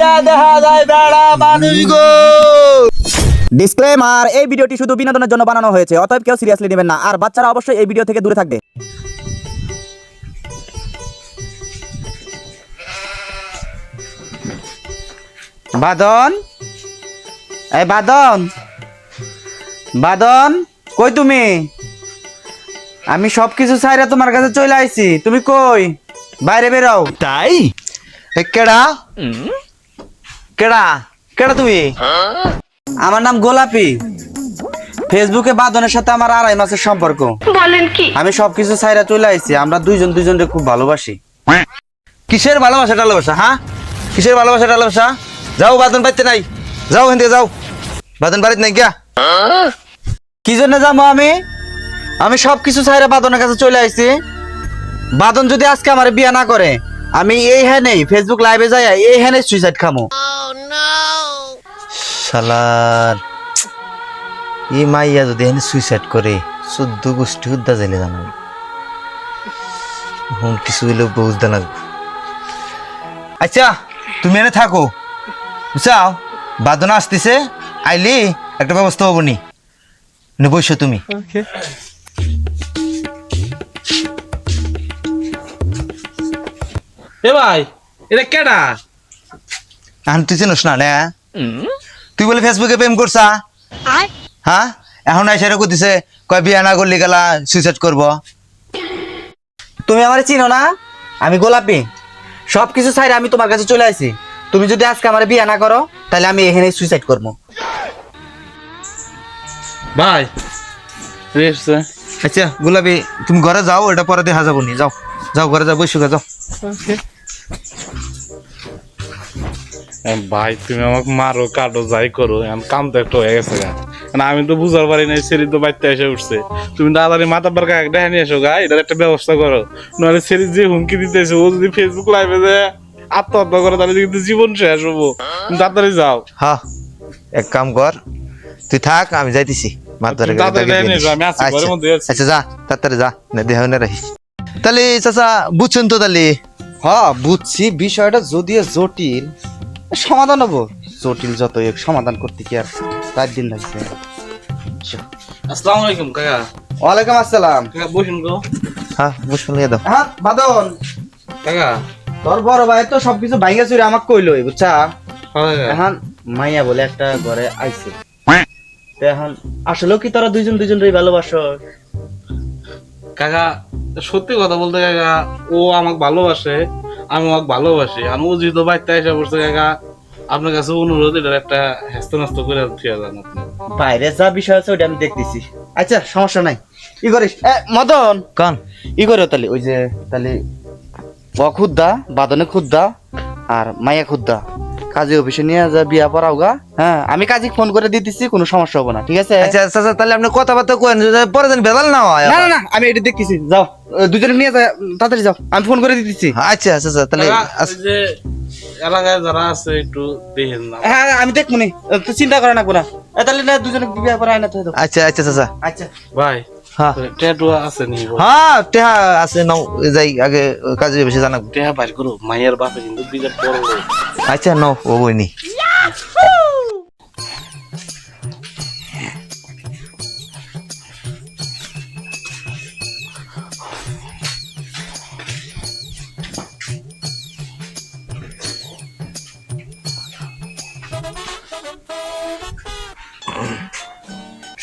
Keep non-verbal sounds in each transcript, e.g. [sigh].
কইরা দেখা যায় বেড়া মানুষ গো। ডিসক্লেমার এই ভিডিওটি শুধু বিনোদনের জন্য বানানো হয়েছে অতএব কেউ সিরিয়াসলি নেবেন না। আর বাচ্চারা অবশ্যই এই ভিডিও থেকে দূরে থাকবে। বাদন? এই বাদন? বাদন কই তুমি? আমি সব কিছু চাইরা তোমার কাছে চলে আইছি। তুমি কই? বাইরে বেরাও তাই? কেডা? কেডা? কেডা তুমি? আমার নাম গোলাপি। ফেসবুকে বাদনের সাথে আমার আড়াই মাসের সম্পর্ক। বলেন কি? আমি সবকিছু চাইরা চলে আইছি আমরা দুইজন দুইজনকে খুব ভালোবাসি। কিসের ভালোবাসা টালোবাসা হ্যাঁ? কিসের ভালোবাসা টালোবাসা? যাও বাদন বাড়িতে নাই। যাও এখান যাও। বাদন বাড়িতে নাই গিয়া। কি জন্য যাব আমি? আমি সবকিছু চাইরা বাদনের কাছে চলে আইছি। বাদন যদি আজকে আমার বিয়ে না করে আমি এই হ্যাঁ নেই ফেসবুক লাইভে যাই এই হ্যাঁ সুইসাইড খামো। শালার এই মাইয়া যদি এখানে সুইসাইড করে চোদ্দ গোষ্ঠী উদ্দা যাইলে জানাই এখন কিছু হইলেও বুঝতে লাগবে। আচ্ছা তুমি এনে থাকো। বুঝাও বাদনা আসতেছে। আইলি একটা ব্যবস্থা হব নি। নে বসো তুমি। এ ভাই এটা কেডা? এখন তুই চিনিস না নে। তুই বলে ফেসবুকে প্রেম করছা? হ্যাঁ? এখন এসে রেখে দিছে কয় বিয়া না করলি গেলা সুইসাইড করব। তুমি আমার চিনো না? আমি গোলাপি। সবকিছু চাইরা আমি তোমার কাছে চলে আইছি। তুমি যদি আজকে আমার বিয়া না করো তাহলে আমি এখানে সুইসাইড করব। ভাই আচ্ছা গোলাপি তুমি ঘরে যাও এটা পরে দেখা যাব নি। যাও যাও ঘরে যাও বসে যাও। ভাই তুমি আমাকে মারো কাটো যাই করো। এখন কাম তো একটু হয়ে গেছে গা। আমি তো বুঝার পারি নাই সেরি তো বাড়িতে এসে উঠছে। তুমি তাড়াতাড়ি মাথা বার কাক দেখা নিয়ে এসো গা এটার একটা ব্যবস্থা করো। নাহলে সেরি যে হুমকি দিতেছে ও যদি ফেসবুক লাইভে যে আত্মহত্যা করে তাহলে কিন্তু জীবন শেষ হব। তাড়াতাড়ি যাও। হ্যাঁ এক কাম কর তুই থাক আমি যাইতেছি। আছি। আচ্ছা যা তাড়াতাড়ি যা না দেহ না রাখিস। তাহলে চাচা বুঝছেন তো তাহলে? হ্যাঁ বুঝছি বিষয়টা যদিও জটিল সমাধান হব? জটিল যতই হোক, সমাধান করতে কি আর চার দিন লাগছে আসসালামু আলাইকুম কাকা। ওয়ালাইকুম আসসালাম। কাকা বসুন গো। হ্যাঁ বুঝবেন লিয়ে দাও। হ্যাঁ বাদন। কাকা। তোর বড় ভাই তো সবকিছু ভাইঙ্গা চুরি আমাকে কইলই বুঝছা? হ্যাঁ এখন মাইয়া বলে একটা ঘরে আইছে। তো এখন আসলেও কি তোরা দুইজন দুইজন রে ভালোবাসো? কাকা সত্যি কথা বলতে কাকা ও আমাকে ভালোবাসে। আমি ওকে ভালোবাসি আর ও যেহেতু বাড়িতে এসে পড়ছে কাকা আপনার কাছে অনুরোধ এটার একটা হ্যাস্ত নাস্ত করে থিয়া যান আপনি। বাইরে যা বিষয় আছে ওটা আমি দেখতেছি। আচ্ছা সমস্যা নাই। ই করিস এ, মদন! কান। ই করো তাহলে ওই যে তাহলে ও খুদ্দা বাদনে খুদ্দা আর মায়া খুদ্দা। কাজী অফিসে নিয়ে যা বিয়া পড়াও গা। হ্যাঁ আমি কাজী ফোন করে দিতেছি কোনো সমস্যা হবে না ঠিক আছে? আচ্ছা চাচা তাহলে আপনি কথাবার্তা করেন পরে যেন বেদাল না হয় না না আমি এটা দেখতেছি যাও। দুজনে নিয়ে যা তাড়াতাড়ি যাও আমি ফোন করে দিতেছি। আচ্ছা চাচা তাহলে কাকা, যে এলাকায় যারা আছে একটু দেখেন না। হ্যাঁ হ্যাঁ, আমি দেখব নি চিন্তা করে না। কোনো তাহলে না দুজনে বিয়া পড়া হয় না তো আচ্ছা আচ্ছা আচ্ছা ভাই হ্যাঁ। ট্যাটু আছে নি? হ্যাঁ টেহা আছে নাও যাই আগে কাজে বেশি জানাব। টেহা বাইর করো মায়ের বাপে কিন্তু বিরাট বড়। আচ্ছা নাও ও বইনি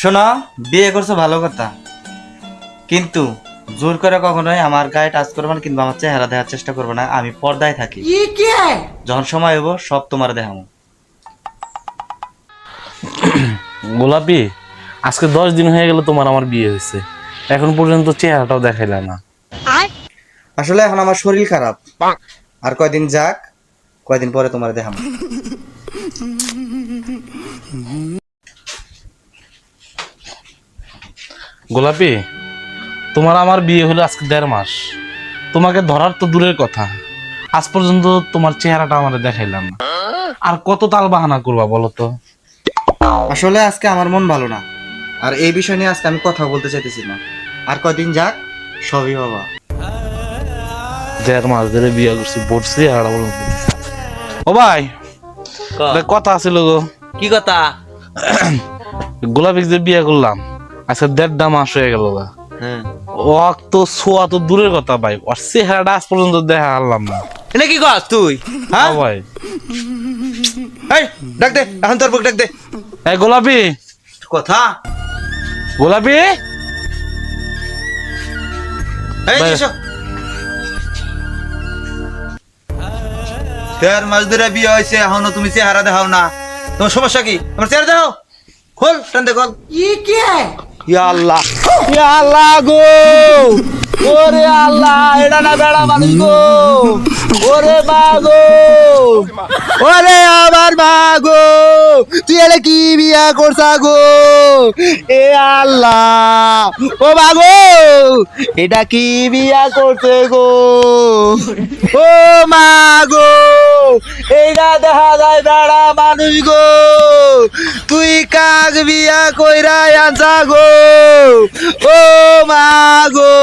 শোনো বিয়ে করছ ভালো কথা। কিন্তু জোর করে কখনোই আমার গায়ে টাচ করবে না কিংবা আমার চেহারা দেখার চেষ্টা করবে না আমি পর্দায় থাকি। যখন সময় হব সব তোমার দেখাবো [coughs] গোলাপি আজকে দশ দিন হয়ে গেল তোমার আমার বিয়ে হয়েছে। এখন পর্যন্ত চেহারাটাও দেখাইলা না। আসলে এখন আমার শরীর খারাপ। আর কয়দিন যাক কয়দিন পরে তোমার দেখাবো গোলাপি তোমার আমার বিয়ে হলো আজকে দেড় মাস। তোমাকে ধরার তো দূরের কথা। আজ পর্যন্ত তোমার চেহারাটা আমার দেখাইলাম না। আর কত তাল বাহানা করবা বলো তো? আসলে আজকে আমার মন ভালো না। আর এই বিষয় নিয়ে আজকে আমি কথা বলতে চাইতেছি না। আর কয়দিন যাক সবই বাবা দেড় মাস ধরে বিয়ে করছি বসছি আর বলুন ও ভাই কথা আছিল গো কি কথা? গোলাপিক যে বিয়ে করলাম আচ্ছা দেড়টা মাস হয়ে গেল গা। হ্যাঁ। ও তো ছোয়া তো দূরের কথা ভাই। ওর চেহারাটা আজ পর্যন্ত দেখা হারলাম না। এটা কি কস তুই? হ্যাঁ? ভাই। এই ডাক দে এখন তোর বুক ডাক দে। এই গোলাপি। কথা? গোলাপি? এই ভাই। এসো। দেড় মাস ধরে বিয়ে হয়েছে এখনও তুমি চেহারা দেখাও না। তোমার সমস্যা কি? তোমার চেহারা দেখাও। খোল টান দে খোল ইয়া আল্লাহ। ইয়া আল্লাহ গো। ওরে আল্লাহ, এটা না বেড়া মানুষ গো। ওরে মা গো। ওরে আমার মা গো। তুই এলে কি বিয়া করছা গো? এ আল্লাহ। ও মা গো, এটা কি বিয়া করছে গো? ও মা গো। এইটা দেখা যায় দাঁড়া মানুষ গো। তুই কাক বিয়া কইরা আনসা গো। ও মা গো।